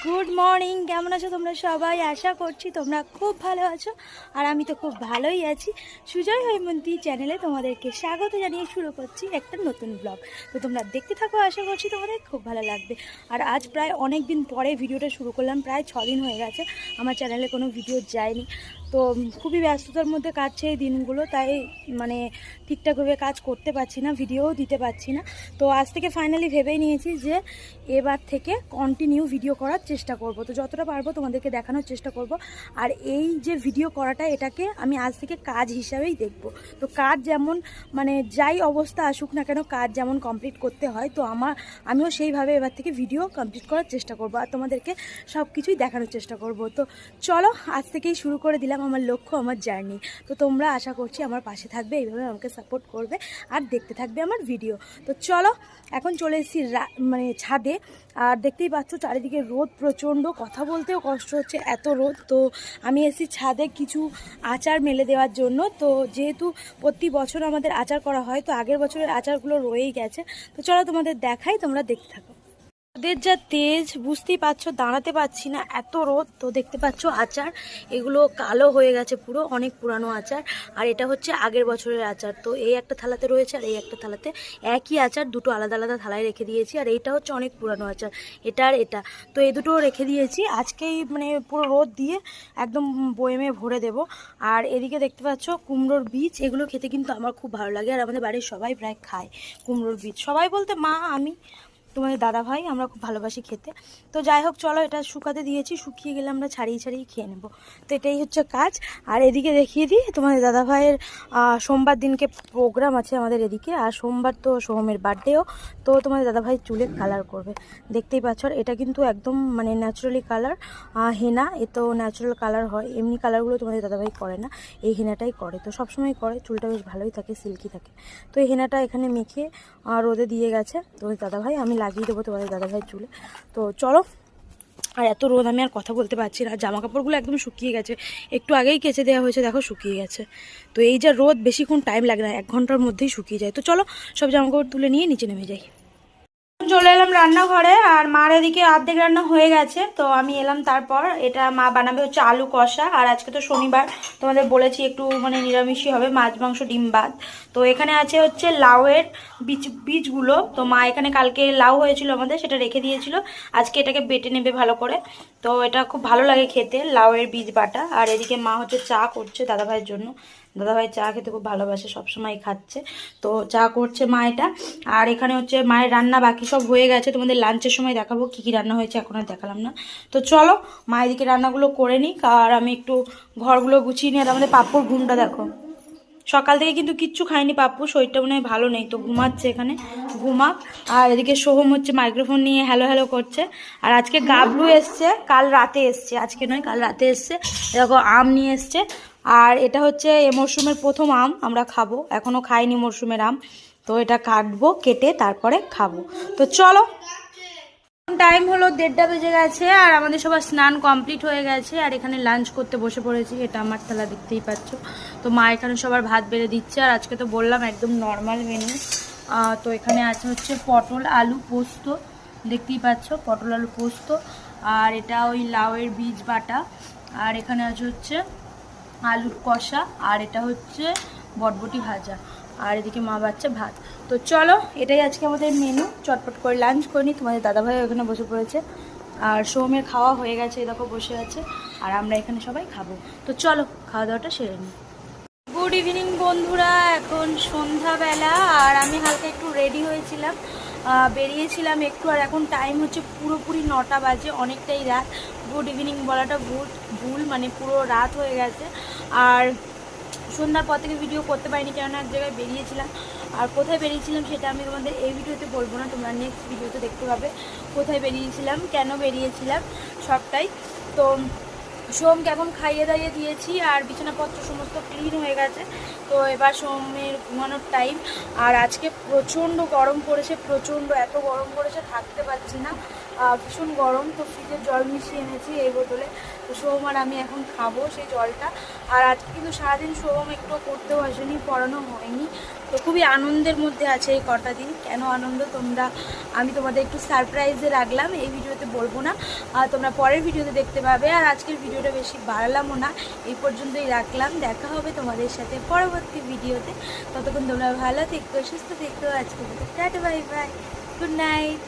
Good morning. কেমন আছো তোমরা সবাই? আশা করছি তোমরা খুব ভালো আছো আর আমি তো খুব ভালোই আছি। সুজয় হৈমন্তী চ্যানেলে তোমাদেরকে স্বাগত জানিয়ে শুরু করছি একটা নতুন ব্লগ তো তোমরা দেখতে থাকো, আশা করছি তোমাদের খুব ভালো লাগবে। আর আজ প্রায় অনেক দিন পরে ভিডিওটা শুরু করলাম, প্রায় ছ দিন হয়ে গেছে। আমার চ্যানেলে কোনো ভিডিও যায়নি। তো খুবই ব্যস্ততার মধ্যে কাটছে এই দিনগুলো, তাই মানে ঠিকঠাকভাবে কাজ করতে পারছি না, ভিডিওও দিতে পারছি না। তো আজ থেকে ফাইনালি ভেবেই নিয়েছি যে এবার থেকে কন্টিনিউ ভিডিও করার চেষ্টা করব। তো যতটা পারব তোমাদেরকে দেখানোর চেষ্টা করব। আর এই যে ভিডিও করাটা, এটাকে আমি আজ থেকে কাজ হিসাবেই দেখব। তো কাজ যেমন মানে যাই অবস্থা আসুক না কেন, কাজ যেমন কমপ্লিট করতে হয়, তো আমার, আমিও সেইভাবে এবার থেকে ভিডিও কমপ্লিট করার চেষ্টা করব আর তোমাদেরকে সব কিছুই দেখানোর চেষ্টা করব। তো চলো, আজ থেকেই শুরু করে দিলাম আমার লক্ষ্য, আমার জার্নি তো তোমরা আশা করছি আমার পাশে থাকবে, এইভাবে আমাকে সাপোর্ট করবে আর দেখতে থাকবে আমার ভিডিও তো চলো, এখন চলে এসেছি মানে ছাদে। আর দেখতেই পাচ্ছ চারিদিকে রোদ, প্রচণ্ড কথা বলতেও কষ্ট হচ্ছে, এত রোদ। তো আমি এসি ছাদে কিছু আচার মেলে দেওয়ার জন্য। তো যেহেতু প্রতি বছর আমাদের আচার করা হয়, তো আগের বছরের আচারগুলো রয়েই গেছে। তো চলো তোমাদের দেখাই, তোমরা দেখতে থাকো। রোদের যা তেজ, বুঝতেই পারছ, দাঁড়াতে পারছি না, এত রোদ। তো দেখতে পাচ্ছো আচার, এগুলো কালো হয়ে গেছে পুরো, অনেক পুরানো আচার। আর এটা হচ্ছে আগের বছরের আচার। তো এই একটা থালাতে রয়েছে আর এই একটা থালাতে একই আচার, দুটো আলাদা আলাদা থালায় রেখে দিয়েছি। আর এইটা হচ্ছে অনেক পুরানো আচার, এটা আর এটা। তো এই দুটো রেখে দিয়েছি। আজকেই মানে পুরো রোদ দিয়ে একদম বয়েমে ভরে দেব। আর এদিকে দেখতে পাচ্ছ কুমড়োর বীজ, এগুলো খেতে কিন্তু আমার খুব ভালো লাগে। আর আমাদের বাড়ির সবাই প্রায় খায় কুমড়োর বীজ। সবাই বলতে মা, আমি। তোমাদের দাদা ভাই আমরা খুব ভালোবাসি খেতে। তো যাই হোক, চলো এটা শুকাতে দিয়েছি, শুকিয়ে গেলে আমরা ছাড়িয়ে ছাড়িয়ে খেয়ে নেব। তো এটাই হচ্ছে কাজ। আর এদিকে দেখিয়ে দিই, তোমাদের দাদা ভাইয়ের সোমবার দিনকে প্রোগ্রাম আছে আমাদের এদিকে। আর সোমবার তো সোহমের বার্থডেও তো তোমাদের দাদা ভাই চুলে কালার করবে। দেখতেই পাচ্ছ এটা কিন্তু একদম মানে ন্যাচারালি কালার হেনা। এ তো ন্যাচারাল কালার হয়। এমনি কালারগুলো তোমাদের দাদাভাই করে না। এই হেনাটাই করে। তো সবসময় করে, চুলটা বেশ ভালোই থাকে সিল্কি থাকে। তো এই হেনাটা এখানে মেখে রোদে দিয়ে গেছে। তোমাদের দাদাভাই, আমি লাগিয়ে দেবো তোমাদের দাদাভাইয়ের চুলে। তো চলো, আর এত রোদ, আমি আর কথা বলতে পারছি না। জামা কাপড়গুলো একদম শুকিয়ে গেছে। একটু আগেই কেচে দেওয়া হয়েছে, দেখো শুকিয়ে গেছে। তো এই যে রোদ, বেশিক্ষণ টাইম লাগে না, এক ঘণ্টার মধ্যেই শুকিয়ে যায়। তো চলো, সব জামা কাপড় তুলে নিয়ে নিচে নেমে যাই। চলে এলাম রান্নাঘরে, আর মার এদিকে অর্ধেক রান্না হয়ে গেছে, তো আমি এলাম তারপর। এটা মা বানাবে হচ্ছে আলু কষা, আর আজকে তো শনিবার, তোমাদের বলেছি একটু মানে নিরামিষই হবে, মাছ, মাংস, ডিম, ভাত। তো এখানে আছে হচ্ছে লাউয়ের বীজ, বীজগুলো। তো মা এখানে কালকে লাউ হয়েছিল আমাদের, সেটা রেখে দিয়েছিল। আজকে এটাকে বেটে নেবে ভালো করে। তো এটা খুব ভালো লাগে খেতে, লাউয়ের বীজ বাটা। আর এদিকে মা হচ্ছে চা করছে দাদাভাইয়ের জন্য। দাদাভাই চা খেতে খুব ভালোবাসে সবসময় খাচ্ছে। তো চা করছে মা এটা। আর এখানে হচ্ছে মায়ের রান্না বাকি সব হয়ে গেছে। তোমাদের লাঞ্চের সময় দেখাবো কী কী রান্না হয়েছে, এখন আর দেখালাম না। তো চলো, মা এদিকে রান্নাগুলো করে নিক। আর আমি একটু ঘরগুলো গুছিয়ে নিই। আর আমাদের পাপ্পুর ঘুমটা দেখো। সকাল থেকে কিন্তু কিচ্ছু খায়নি পাপ্পু, শরীরটা মনে হয় ভালো নেই। তো ঘুমাচ্ছে এখানে, ঘুমাক। আর এদিকে সোহম হচ্ছে মাইক্রোফোন নিয়ে হ্যালো হ্যালো করছে। আর আজকে গাবলু এসছে, কাল রাতে এসছে। আজকে নয়, কাল রাতে এসছে। দেখো, আম নিয়ে এসছে। আর এটা হচ্ছে এ মরশুমের প্রথম আম, আমরা খাব। এখনও খাইনি মরশুমের আম। তো এটা কাটবো, কেটে তারপরে খাব। তো চলো। টাইম হলো দেড়টা বেজে গেছে আর আমাদের সবার স্নান কমপ্লিট হয়ে গেছে আর এখানে লাঞ্চ করতে বসে পড়েছি। এটা আমার থালা দেখতেই পাচ্ছ। তো মা এখানে সবার ভাত বেড়ে দিচ্ছে আর আজকে তো বললাম একদম নর্মাল মেনু তো এখানে আছে হচ্ছে পটল আলু পোস্ত। দেখতেই পাচ্ছ, পটল আলু পোস্ত। আর এটা ওই লাউয়ের বীজ বাটা। আর এখানে আছে হচ্ছে আলুর কষা আর এটা হচ্ছে বটবটি ভাজা। আর এদিকে মা বাচ্চা ভাত। তো চলো, এটাই আজকে আমাদের মেনু চটপট করে লাঞ্চ করে নিই তোমাদের দাদাভাই ওখানে বসে পড়েছে। আর সৌমের খাওয়া হয়ে গেছে, এই দেখো বসে আছে। আর আমরা এখানে সবাই খাব। তো চলো, খাওয়া দাওয়াটা সেরে নিই গুড ইভিনিং বন্ধুরা, এখন সন্ধ্যাবেলা। আর আমি হালকা একটু রেডি হয়েছিলাম। বেরিয়েছিলাম একটু, আর এখন টাইম হচ্ছে পুরোপুরি নটা বাজে, অনেকটাই রাত। গুড ইভিনিং বলাটা ভুল ভুল মানে পুরো রাত হয়ে গেছে। আর সন্ধ্যার পর থেকে ভিডিও করতে পারিনি, কেননা এক জায়গায় বেরিয়েছিলাম। আর কোথায় বেরিয়েছিলাম সেটা আমি তোমাদের এই ভিডিওতে বলব না, তোমরা নেক্সট ভিডিওতে দেখতে পাবে কোথায় বেরিয়েছিলাম, কেন বেরিয়েছিলাম, সবটাই। তো সোমকে কেমন খাইয়ে দাইয়ে দিয়েছি আর বিছানাপত্র সমস্ত ক্লিন হয়ে গেছে। তো এবার সোমের ঘুমানোর টাইম আর আজকে প্রচণ্ড গরম পড়েছে, প্রচণ্ড, এত গরম পড়েছে, থাকতে পারছি না। ভীষণ গরম, তো ফ্রিজের জল মিশিয়ে এনেছি এই বোতলে। তো সোহম আর আমি এখন খাব সেই জলটা। আর আজকে কিন্তু সারাদিন সোহম একটু পড়তেও আসেনি, পড়ানো হয়নি। তো খুবই আনন্দের মধ্যে আছে এই কটা দিন। কেন আনন্দ? তোমরা, আমি তোমাদের একটু সারপ্রাইজে রাখলাম, এই ভিডিওতে বলব না। আর তোমরা পরের ভিডিওতে দেখতে পাবে। আর আজকের ভিডিওটা বেশি বাড়ালামও না, এই পর্যন্তই রাখলাম। দেখা হবে তোমাদের সাথে পরবর্তী ভিডিওতে। ততক্ষণ তোমরা ভালো থেকো, সুস্থ থেকো। আজকে tata bye bye good night